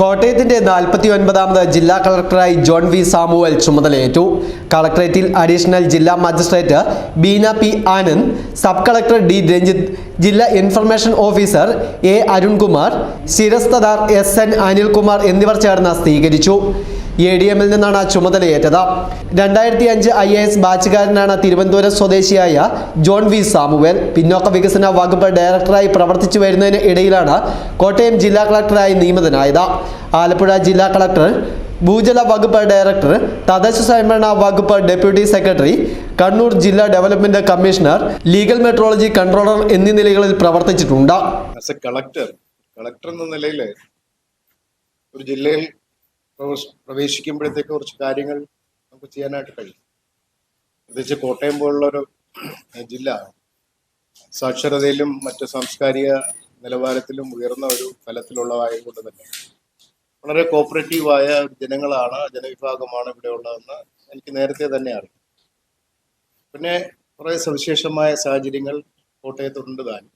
കോട്ടയത്തിന്റെ നാൽപ്പത്തി ഒൻപതാമത് ജില്ലാ കളക്ടറായി John V Samuel ചുമതലയേറ്റു. കളക്ടറേറ്റിൽ അഡീഷണൽ ജില്ലാ magistrate Beena P Anand sub collector D Ranjith ജില്ലാ ഇൻഫർമേഷൻ ഓഫീസർ എ അരുൺകുമാർ ശിരസ്തദാർ എസ് എൻ അനിൽകുമാർ എന്നിവർ ചേർന്ന് സ്ഥിരീകരിച്ചു. എ ഡി എമ്മിൽ നിന്നാണ് ചുമതലയേറ്റത്. രണ്ടായിരത്തി അഞ്ച് ഐ എ എസ് ബാച്ചുകാരനാണ് തിരുവനന്തപുരം സ്വദേശിയായ ജോൺ വി സാമുവേൽ. പിന്നോക്ക വികസന വകുപ്പ് ഡയറക്ടറായി പ്രവർത്തിച്ചു വരുന്നതിന് ഇടയിലാണ് കോട്ടയം ജില്ലാ കളക്ടറായി നിയമിതനായത്. ആലപ്പുഴ ജില്ലാ കളക്ടർ ഭൂജല വകുപ്പ് ഡയറക്ടർ തദ്ദേശ സ്വയംഭരണ വകുപ്പ് ഡെപ്യൂട്ടി സെക്രട്ടറി കണ്ണൂർ ജില്ലാ development commissioner legal metrology controller എന്നീ നിലകളിൽ പ്രവർത്തിച്ചിട്ടുണ്ട്. കളക്ടർ കളക്ടർ എന്ന നിലയിൽ ഒരു ജില്ലയിൽ പ്രവേശിക്കുമ്പോഴത്തേക്ക് കുറച്ച് കാര്യങ്ങൾ നമുക്ക് ചെയ്യാനായിട്ട് കഴിയും. പ്രത്യേകിച്ച് കോട്ടയം പോലുള്ള ഒരു ജില്ല സാക്ഷരതയിലും മറ്റ് സാംസ്കാരിക നിലവാരത്തിലും ഉയർന്ന ഒരു തലത്തിലുള്ളതായതുകൊണ്ട് തന്നെ വളരെ കോപ്പറേറ്റീവായ ജനങ്ങളാണ് ജനവിഭാഗമാണ് ഇവിടെ ഉള്ളതെന്ന് എനിക്ക് നേരത്തെ തന്നെ അറിയാം. പിന്നെ കുറേ സവിശേഷമായ സാഹചര്യങ്ങൾ കോട്ടയത്തുണ്ട് താനും.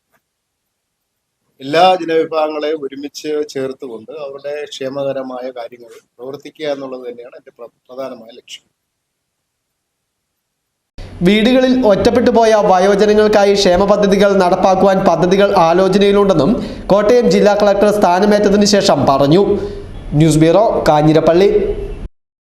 എല്ലാ ജനവിഭാഗങ്ങളെയും ഒരുമിച്ച് ചേർത്തുകൊണ്ട് അവരുടെ ക്ഷേമകരമായ കാര്യങ്ങൾ പ്രവർത്തിക്കുക എന്നുള്ളത് തന്നെയാണ് എന്റെ പ്ര- പ്രധാനമായ ലക്ഷ്യം. വീടുകളിൽ ഒറ്റപ്പെട്ടു പോയ വയോജനങ്ങൾക്കായി ക്ഷേമ പദ്ധതികൾ നടപ്പാക്കുവാൻ പദ്ധതികൾ ആലോചനയിലുണ്ടെന്നും കോട്ടയം ജില്ലാ കളക്ടർ സ്ഥാനമേറ്റതിനു ശേഷം പറഞ്ഞു. News bureau Kanjirappally.